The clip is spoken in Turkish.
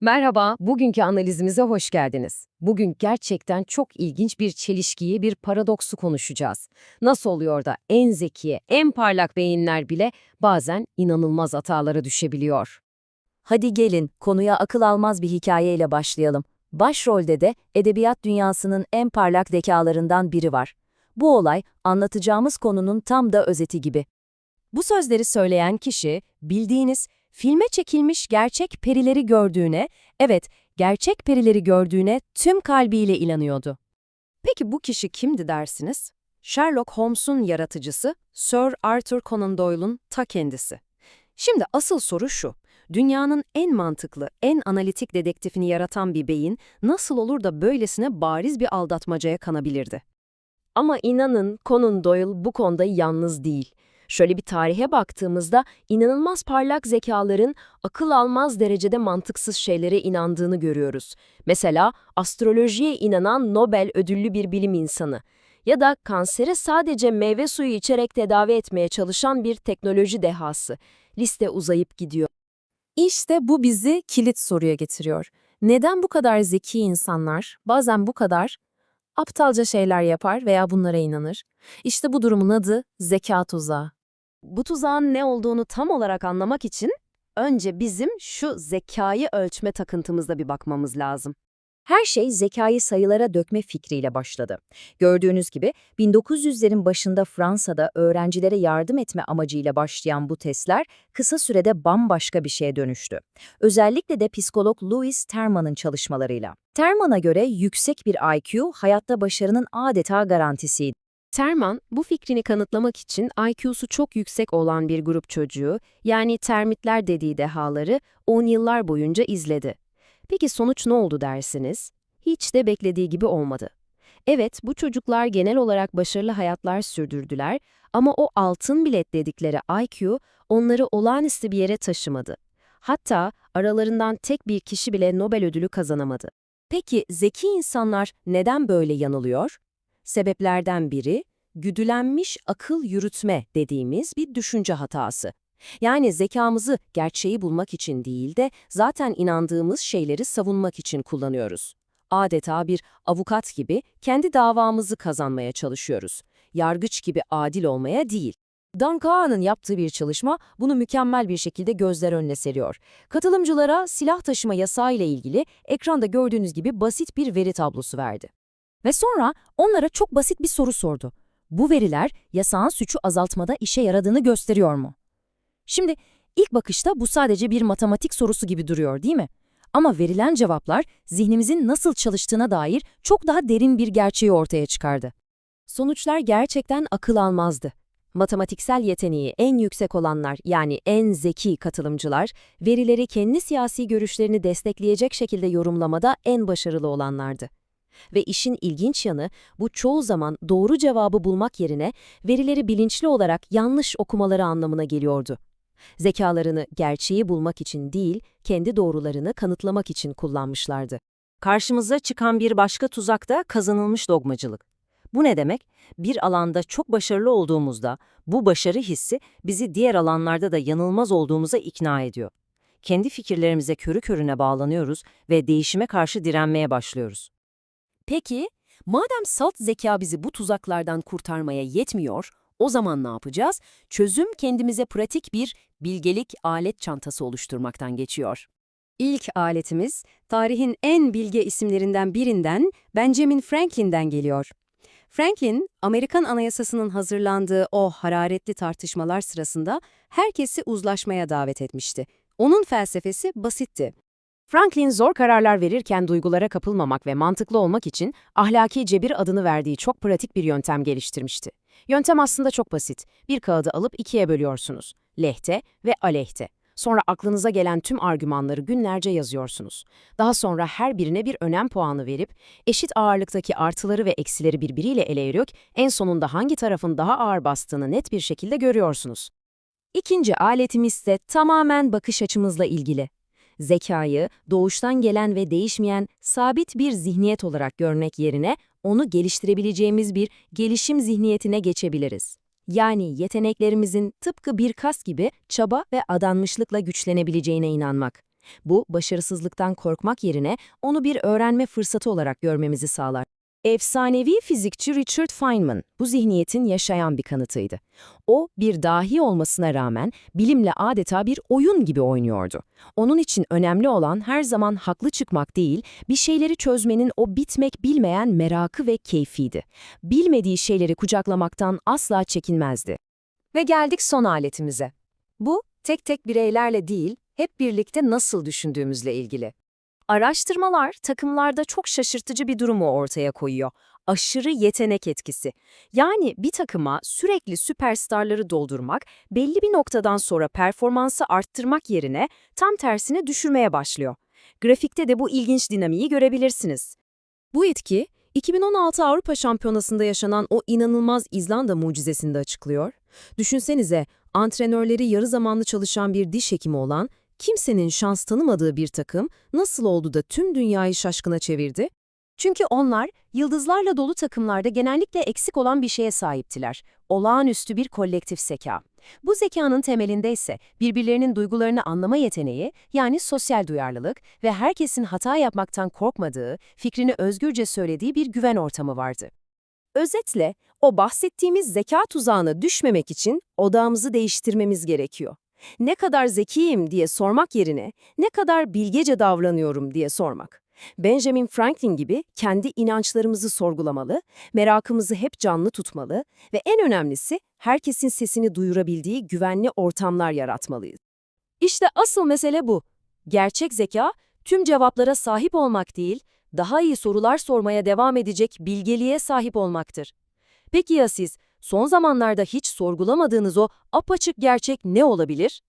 Merhaba, bugünkü analizimize hoş geldiniz. Bugün gerçekten çok ilginç bir çelişkiyi, bir paradoksu konuşacağız. Nasıl oluyor da en zeki, en parlak beyinler bile bazen inanılmaz hatalara düşebiliyor? Hadi gelin konuya akıl almaz bir hikayeyle başlayalım. Başrolde de edebiyat dünyasının en parlak zekalarından biri var. Bu olay anlatacağımız konunun tam da özeti gibi. Bu sözleri söyleyen kişi bildiğiniz filme çekilmiş gerçek perileri gördüğüne, evet gerçek perileri gördüğüne tüm kalbiyle inanıyordu. Peki bu kişi kimdi dersiniz? Sherlock Holmes'un yaratıcısı Sir Arthur Conan Doyle'un ta kendisi. Şimdi asıl soru şu. Dünyanın en mantıklı, en analitik dedektifini yaratan bir beyin nasıl olur da böylesine bariz bir aldatmacaya kanabilirdi? Ama inanın Conan Doyle bu konuda yalnız değil. Şöyle bir tarihe baktığımızda inanılmaz parlak zekaların akıl almaz derecede mantıksız şeylere inandığını görüyoruz. Mesela astrolojiye inanan Nobel ödüllü bir bilim insanı ya da kanseri sadece meyve suyu içerek tedavi etmeye çalışan bir teknoloji dehası. Liste uzayıp gidiyor. İşte bu bizi kilit soruya getiriyor. Neden bu kadar zeki insanlar bazen bu kadar aptalca şeyler yapar veya bunlara inanır? İşte bu durumun adı zeka tuzağı. Bu tuzağın ne olduğunu tam olarak anlamak için önce bizim şu zekayı ölçme takıntımızda bir bakmamız lazım. Her şey zekayı sayılara dökme fikriyle başladı. Gördüğünüz gibi 1900'lerin başında Fransa'da öğrencilere yardım etme amacıyla başlayan bu testler kısa sürede bambaşka bir şeye dönüştü. Özellikle de psikolog Louis Terman'ın çalışmalarıyla. Terman'a göre yüksek bir IQ hayatta başarının adeta garantisiydi. Terman, bu fikrini kanıtlamak için IQ'su çok yüksek olan bir grup çocuğu, yani termitler dediği dehaları 10 yıllar boyunca izledi. Peki sonuç ne oldu dersiniz? Hiç de beklediği gibi olmadı. Evet, bu çocuklar genel olarak başarılı hayatlar sürdürdüler ama o altın bilet dedikleri IQ onları olağanüstü bir yere taşımadı. Hatta aralarından tek bir kişi bile Nobel ödülü kazanamadı. Peki zeki insanlar neden böyle yanılıyor? Sebeplerden biri, güdülenmiş akıl yürütme dediğimiz bir düşünce hatası. Yani zekamızı gerçeği bulmak için değil de zaten inandığımız şeyleri savunmak için kullanıyoruz. Adeta bir avukat gibi kendi davamızı kazanmaya çalışıyoruz. Yargıç gibi adil olmaya değil. Dan Kaan'ın yaptığı bir çalışma bunu mükemmel bir şekilde gözler önüne seriyor. Katılımcılara silah taşıma yasağı ile ilgili ekranda gördüğünüz gibi basit bir veri tablosu verdi. Ve sonra onlara çok basit bir soru sordu. Bu veriler yasağın suçu azaltmada işe yaradığını gösteriyor mu? Şimdi ilk bakışta bu sadece bir matematik sorusu gibi duruyor değil mi? Ama verilen cevaplar zihnimizin nasıl çalıştığına dair çok daha derin bir gerçeği ortaya çıkardı. Sonuçlar gerçekten akıl almazdı. Matematiksel yeteneği en yüksek olanlar yani en zeki katılımcılar, verileri kendi siyasi görüşlerini destekleyecek şekilde yorumlamada en başarılı olanlardı. Ve işin ilginç yanı bu çoğu zaman doğru cevabı bulmak yerine verileri bilinçli olarak yanlış okumaları anlamına geliyordu. Zekalarını gerçeği bulmak için değil, kendi doğrularını kanıtlamak için kullanmışlardı. Karşımıza çıkan bir başka tuzak da kazanılmış dogmacılık. Bu ne demek? Bir alanda çok başarılı olduğumuzda bu başarı hissi bizi diğer alanlarda da yanılmaz olduğumuza ikna ediyor. Kendi fikirlerimize körü körüne bağlanıyoruz ve değişime karşı direnmeye başlıyoruz. Peki, madem salt zeka bizi bu tuzaklardan kurtarmaya yetmiyor, o zaman ne yapacağız? Çözüm kendimize pratik bir bilgelik alet çantası oluşturmaktan geçiyor. İlk aletimiz, tarihin en bilge isimlerinden birinden Benjamin Franklin'den geliyor. Franklin, Amerikan Anayasası'nın hazırlandığı o hararetli tartışmalar sırasında herkesi uzlaşmaya davet etmişti. Onun felsefesi basitti. Franklin zor kararlar verirken duygulara kapılmamak ve mantıklı olmak için ahlaki cebir adını verdiği çok pratik bir yöntem geliştirmişti. Yöntem aslında çok basit. Bir kağıdı alıp ikiye bölüyorsunuz. Lehte ve aleyhte. Sonra aklınıza gelen tüm argümanları günlerce yazıyorsunuz. Daha sonra her birine bir önem puanı verip eşit ağırlıktaki artıları ve eksileri birbiriyle eleyerek en sonunda hangi tarafın daha ağır bastığını net bir şekilde görüyorsunuz. İkinci aletimiz ise tamamen bakış açımızla ilgili zekayı doğuştan gelen ve değişmeyen sabit bir zihniyet olarak görmek yerine onu geliştirebileceğimiz bir gelişim zihniyetine geçebiliriz. Yani yeteneklerimizin tıpkı bir kas gibi çaba ve adanmışlıkla güçlenebileceğine inanmak. Bu, başarısızlıktan korkmak yerine onu bir öğrenme fırsatı olarak görmemizi sağlar. Efsanevi fizikçi Richard Feynman bu zihniyetin yaşayan bir kanıtıydı. O, bir dahi olmasına rağmen bilimle adeta bir oyun gibi oynuyordu. Onun için önemli olan her zaman haklı çıkmak değil, bir şeyleri çözmenin o bitmek bilmeyen merakı ve keyfiydi. Bilmediği şeyleri kucaklamaktan asla çekinmezdi. Ve geldik son aletimize. Bu, tek tek bireylerle değil, hep birlikte nasıl düşündüğümüzle ilgili. Araştırmalar takımlarda çok şaşırtıcı bir durumu ortaya koyuyor. Aşırı yetenek etkisi. Yani bir takıma sürekli süperstarları doldurmak, belli bir noktadan sonra performansı arttırmak yerine tam tersine düşürmeye başlıyor. Grafikte de bu ilginç dinamiği görebilirsiniz. Bu etki, 2016 Avrupa Şampiyonası'nda yaşanan o inanılmaz İzlanda mucizesini de açıklıyor. Düşünsenize, antrenörleri yarı zamanlı çalışan bir diş hekimi olan, kimsenin şans tanımadığı bir takım nasıl oldu da tüm dünyayı şaşkına çevirdi? Çünkü onlar, yıldızlarla dolu takımlarda genellikle eksik olan bir şeye sahiptiler. Olağanüstü bir kolektif zeka. Bu zekanın temelinde ise birbirlerinin duygularını anlama yeteneği, yani sosyal duyarlılık ve herkesin hata yapmaktan korkmadığı, fikrini özgürce söylediği bir güven ortamı vardı. Özetle, o bahsettiğimiz zeka tuzağına düşmemek için odağımızı değiştirmemiz gerekiyor. Ne kadar zekiyim diye sormak yerine ne kadar bilgece davranıyorum diye sormak. Benjamin Franklin gibi kendi inançlarımızı sorgulamalı, merakımızı hep canlı tutmalı ve en önemlisi herkesin sesini duyurabildiği güvenli ortamlar yaratmalıyız. İşte asıl mesele bu. Gerçek zeka tüm cevaplara sahip olmak değil, daha iyi sorular sormaya devam edecek bilgeliğe sahip olmaktır. Peki ya siz, son zamanlarda hiç sorgulamadığınız o apaçık gerçek ne olabilir?